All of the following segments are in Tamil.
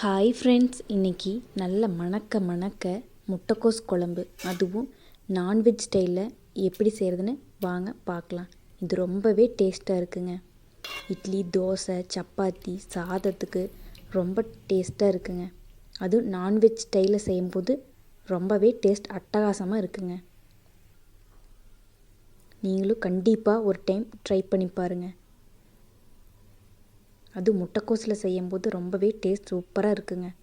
ஹாய் ஃப்ரெண்ட்ஸ் இன்றைக்கி நல்ல மணக்க மணக்க முட்டைக்கோஸ் குழம்பு. அதுவும் நான்வெஜ் ஸ்டைலில் எப்படி செய்கிறதுன்னு வாங்க பார்க்கலாம். இது ரொம்பவே டேஸ்ட்டாக இருக்குங்க. இட்லி தோசை சப்பாத்தி சாதத்துக்கு ரொம்ப டேஸ்ட்டாக இருக்குங்க. அதுவும் நான்வெஜ் ஸ்டைலில் செய்யும்போது ரொம்பவே டேஸ்ட் அட்டகாசமாக இருக்குங்க. நீங்களும் கண்டிப்பாக ஒரு டைம் ட்ரை பண்ணி பாருங்கள் அது முட்டைக்கோஸில் செய்யும்போது ரொம்பவே டேஸ்ட் சூப்பராக இருக்குங்க.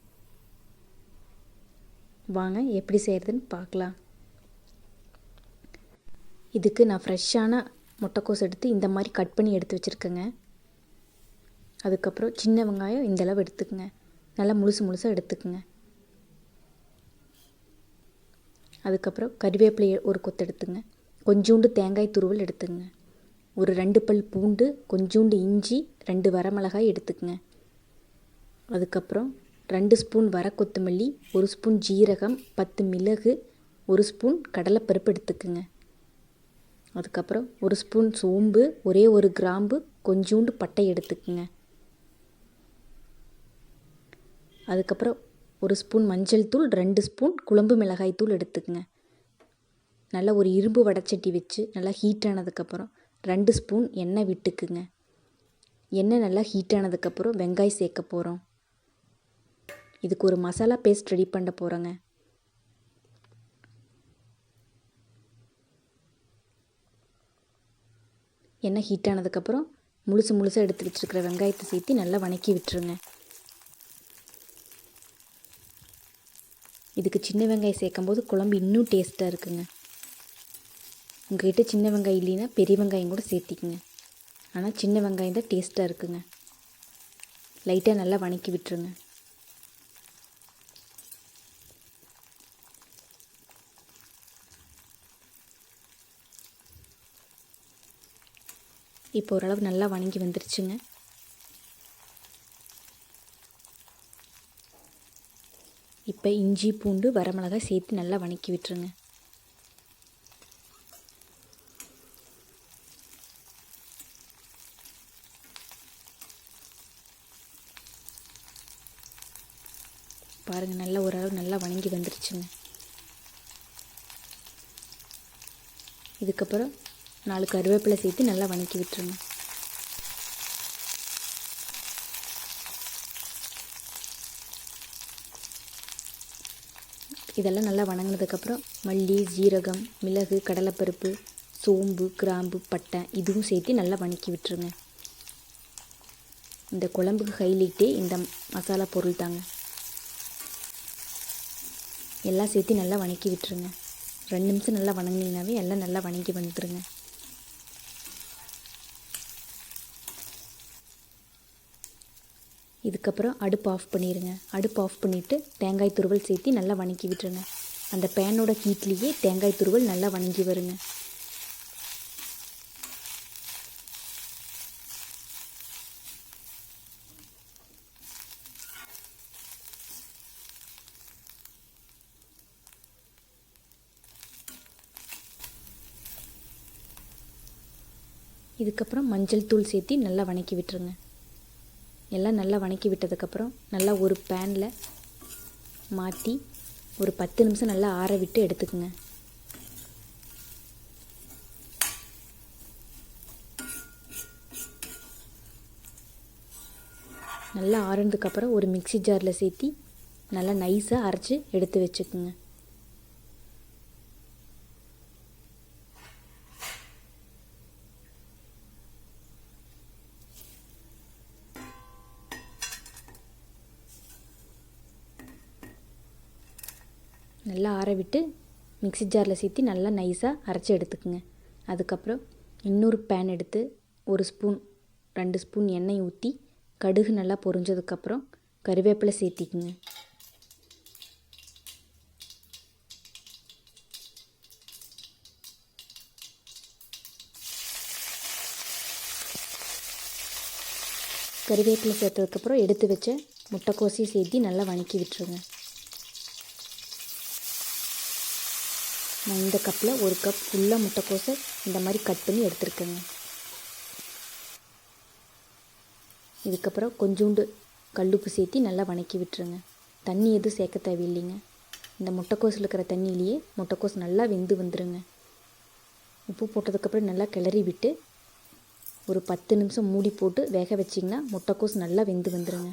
வாங்க எப்படி செய்கிறதுன்னு பார்க்கலாம். இதுக்கு நான் ஃப்ரெஷ்ஷான முட்டைக்கோஸ் எடுத்து இந்த மாதிரி கட் பண்ணி எடுத்து வச்சுருக்கேங்க. அதுக்கப்புறம் சின்ன வெங்காயம் இந்த அளவு எடுத்துக்கங்க. நல்லா முழுசு முழுசாக எடுத்துக்கோங்க. அதுக்கப்புறம் கறிவேப்பிலை ஒரு கொத்து எடுத்துங்க. கொஞ்சோண்டு தேங்காய் துருவல் எடுத்துங்க. ஒரு ரெண்டு பல் பூண்டு கொஞ்சோண்டு இஞ்சி ரெண்டு வரமிளகாய் எடுத்துக்கங்க. அதுக்கப்புறம் ரெண்டு ஸ்பூன் வர கொத்தமல்லி ஒரு ஸ்பூன் ஜீரகம் பத்து மிளகு ஒரு ஸ்பூன் கடலைப்பருப்பு எடுத்துக்குங்க. அதுக்கப்புறம் ஒரு ஸ்பூன் சோம்பு ஒரே ஒரு கிராம்பு கொஞ்சோண்டு பட்டை எடுத்துக்குங்க. அதுக்கப்புறம் ஒரு ஸ்பூன் மஞ்சள் தூள் ரெண்டு ஸ்பூன் குழம்பு மிளகாய் தூள் எடுத்துக்குங்க. நல்லா ஒரு இரும்பு வடச்சட்டி வச்சு நல்லா ஹீட் ஆனதுக்கப்புறம் ரெண்டு ஸ்பூன் எண்ணெய் விட்டுக்குங்க. எண்ணெய் நல்லா ஹீட் ஆனதுக்கப்புறம் வெங்காயம் சேர்க்க போகிறோம் இதுக்கு ஒரு மசாலா பேஸ்ட் ரெடி பண்ண போகிறோங்க எண்ணெய் ஹீட் ஆனதுக்கப்புறம் முழுசு முழுசாக எடுத்து வச்சுருக்கிற வெங்காயத்தை சேர்த்து நல்லா வணக்கி விட்டுருங்க. இதுக்கு சின்ன வெங்காயம் சேர்க்கும்போது குழம்பு இன்னும் டேஸ்ட்டாக இருக்குங்க. உங்கள்கிட்ட சின்ன வெங்காயம் இல்லைன்னா பெரிய வெங்காயம் கூட சேர்த்திக்குங்க. ஆனால் சின்ன வெங்காயம் தான் டேஸ்ட்டாக இருக்குங்க. லைட்டாக நல்லா வணக்கி விட்டுருங்க. இப்போ ஓரளவு நல்லா வணங்கி வந்துருச்சுங்க. இப்போ இஞ்சி பூண்டு வரமிளகாய் சேர்த்து நல்லா வணக்கி விட்டுருங்க. பாருங்கள் நல்லா ஓரளவு நல்லா வணங்கி வந்துருச்சுங்க. இதுக்கப்புறம் நாலு கருவேப்பிலை சேர்த்து நல்லா வணக்கி விட்டுருங்க. இதெல்லாம் நல்லா வணங்கினதுக்கப்புறம் மல்லி ஜீரகம் மிளகு கடலைப்பருப்பு சோம்பு கிராம்பு பட்டை இதுவும் சேர்த்து நல்லா வணக்கி விட்டுருங்க. இந்த குழம்புக்கு ஹைலைட்டே இந்த மசாலா பொருள் தாங்க. எல்லாம் சேர்த்து நல்லா வணக்கி விட்டுருங்க. ரெண்டு நிமிஷம் நல்லா வணங்கினீங்கனாவே எல்லாம் நல்லா வணங்கி வந்துடுங்க இதுக்கப்புறம் அடுப்பு ஆஃப் பண்ணிடுங்க அடுப்பு ஆஃப் பண்ணிவிட்டு தேங்காய் துருவல் சேர்த்து நல்லா வணக்கி விட்டுருங்க. அந்த பேனோட ஹீட்லேயே தேங்காய் துருவல் நல்லா வணங்கி வருங்க. இதுக்கப்புறம் மஞ்சள் தூள் சேர்த்து நல்லா வணக்கி விட்டுருங்க. எல்லாம் நல்லா வணக்கி விட்டதுக்கப்புறம் நல்லா ஒரு பேனில் மாற்றி ஒரு பத்து நிமிஷம் நல்லா ஆற விட்டு எடுத்துக்குங்க. நல்லா ஆறுனதுக்கப்புறம் ஒரு மிக்சி ஜாரில் சேர்த்தி நல்லா நைஸாக அரைச்சி எடுத்து வச்சுக்குங்க. நல்லா ஆற விட்டு மிக்சி ஜாரில் சேர்த்து நல்லா நைஸாக அரைச்சி எடுத்துக்குங்க. அதுக்கப்புறம் இன்னொரு பேன் எடுத்து ஒரு ஸ்பூன் ரெண்டு ஸ்பூன் எண்ணெய் ஊற்றி கடுகு நல்லா பொரிஞ்சதுக்கப்புறம் கருவேப்பிலை சேர்த்திக்குங்க. கருவேப்பிலை சேர்த்ததுக்கப்புறம் எடுத்து வச்ச முட்டைக்கோசையும் சேர்த்து நல்லா வணக்கி விட்டுருங்க. நான் இந்த கப்பில் ஒரு கப் ஃபுல்லாக முட்டைக்கோஸை இந்த மாதிரி கட் பண்ணி எடுத்துருக்கேங்க. இதுக்கப்புறம் கொஞ்சோண்டு கல்லுப்பு சேர்த்தி நல்லா வணக்கி விட்டுருங்க. தண்ணி எதுவும் சேர்க்க தேவையில்லைங்க. இந்த முட்டைக்கோஸில் இருக்கிற தண்ணியிலேயே முட்டைக்கோஸ் நல்லா வெந்து வந்துடுங்க உப்பு போட்டதுக்கப்புறம் நல்லா கிளறி விட்டு ஒரு பத்து நிமிஷம் மூடி போட்டு வேக வச்சிங்கன்னா முட்டைக்கோஸ் நல்லா வெந்து வந்துடுங்க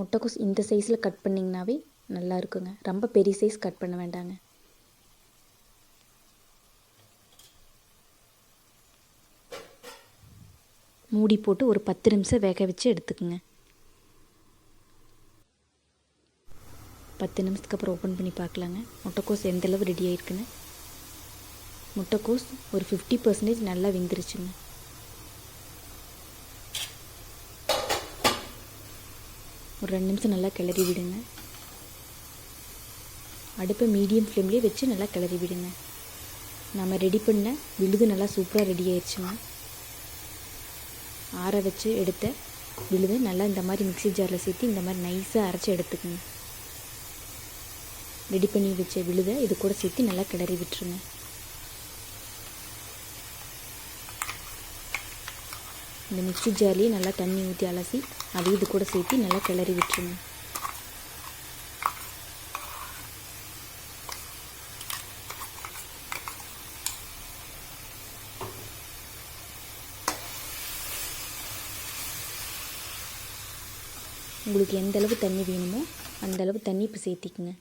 முட்டைக்கோஸ் இந்த சைஸில் கட் பண்ணிங்கனாவே நல்லா இருக்குங்க ரொம்ப பெரிய சைஸ் கட் பண்ண வேண்டாங்க. மூடி போட்டு ஒரு பத்து நிமிஷம் வேக வச்சு எடுத்துக்கோங்க. பத்து நிமிஷத்துக்கு அப்புறம் ஓப்பன் பண்ணி பார்க்கலாங்க. முட்டைக்கோஸ் எந்த அளவு ரெடி ஆயிருக்குன்னு. முட்டைக்கோஸ் ஒரு ஃபிஃப்டி பர்சன்டேஜ் நல்லா வெந்துருச்சுங்க. ஒரு ரெண்டு நிமிஷம் நல்லா கிளறி விடுங்க. அடுப்பை மீடியம் ஃப்ளேம்லேயே வச்சு நல்லா கிளறி விடுங்க. நம்ம ரெடி பண்ண விழுது நல்லா சூப்பராக ரெடி ஆயிடுச்சுங்க. ஆற வச்சு எடுத்த விழுது நல்லா இந்த மாதிரி மிக்ஸி ஜாரில் சேர்த்து இந்த மாதிரி நைஸாக அரைச்சி எடுத்துக்கோங்க. ரெடி பண்ணி வச்ச விழுதை இது கூட சேர்த்து நல்லா கிளறி விட்டுருங்க. இந்த மிக்சி ஜார்லேயே நல்லா தண்ணி ஊற்றி அலசி அது இது கூட சேர்த்து நல்லா கிளறி விட்டுருங்க. உங்களுக்கு எந்த அளவு தண்ணி வேணுமோ அந்த அளவு தண்ணி இப்போ சேர்த்திக்குங்க.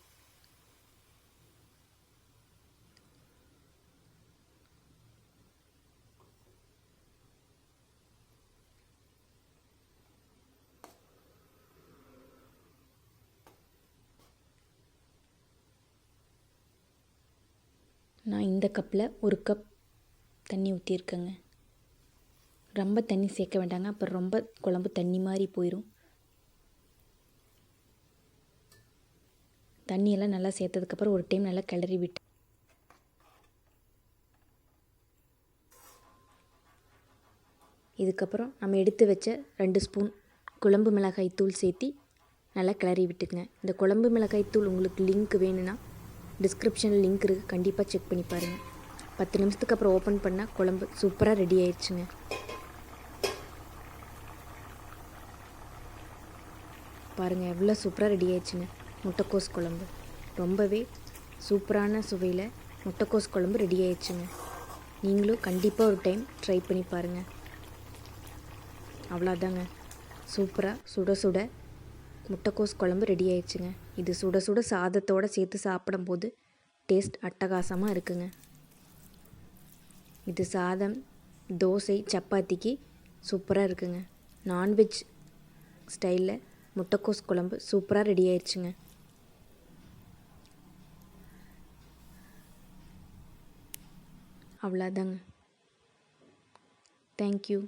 நான் இந்த கப்பில் ஒரு கப் தண்ணி ஊற்றிருக்கேங்க ரொம்ப தண்ணி சேர்க்க வேண்டாங்க. அப்புறம் ரொம்ப குழம்பு தண்ணி மாதிரி போயிடும் தண்ணியெல்லாம் நல்லா சேர்த்ததுக்கப்புறம் ஒரு டைம் நல்லா கிளறி விட்டு இதுக்கப்புறம் நம்ம எடுத்து வச்ச ரெண்டு ஸ்பூன் குழம்பு மிளகாய் தூள் சேர்த்தி நல்லா கிளறி விட்டுக்குங்க. இந்த குழம்பு மிளகாய் தூள் உங்களுக்கு லிங்க் வேணும்னா டிஸ்கிரிப்ஷனில் லிங்க் இருக்குது கண்டிப்பாக செக் பண்ணி பாருங்கள் பத்து நிமிஷத்துக்கு அப்புறம் ஓப்பன் பண்ணால் குழம்பு சூப்பராக ரெடி ஆயிடுச்சுங்க. பாருங்கள் எவ்வளோ சூப்பராக ரெடி ஆயிடுச்சுங்க. முட்டைக்கோஸ் குழம்பு. ரொம்பவே சூப்பரான சுவையில் முட்டைக்கோஸ் குழம்பு ரெடி ஆயிடுச்சுங்க. நீங்களும் கண்டிப்பாக ஒரு டைம் ட்ரை பண்ணி பாருங்கள் அவ்வளோதாங்க சூப்பராக சுட சுட முட்டைக்கோஸ் குழம்பு ரெடி ஆயிடுச்சுங்க. இது சுட சுட சாதத்தோடு சேர்த்து சாப்பிடும்போது டேஸ்ட் அட்டகாசமாக இருக்குங்க. இது சாதம் தோசை சப்பாத்திக்கு சூப்பராக இருக்குங்க. நான்வெஜ் ஸ்டைலில் முட்டைக்கோஸ் குழம்பு சூப்பராக ரெடி ஆயிடுச்சுங்க. அவ்வளோதாங்க தேங்க்யூ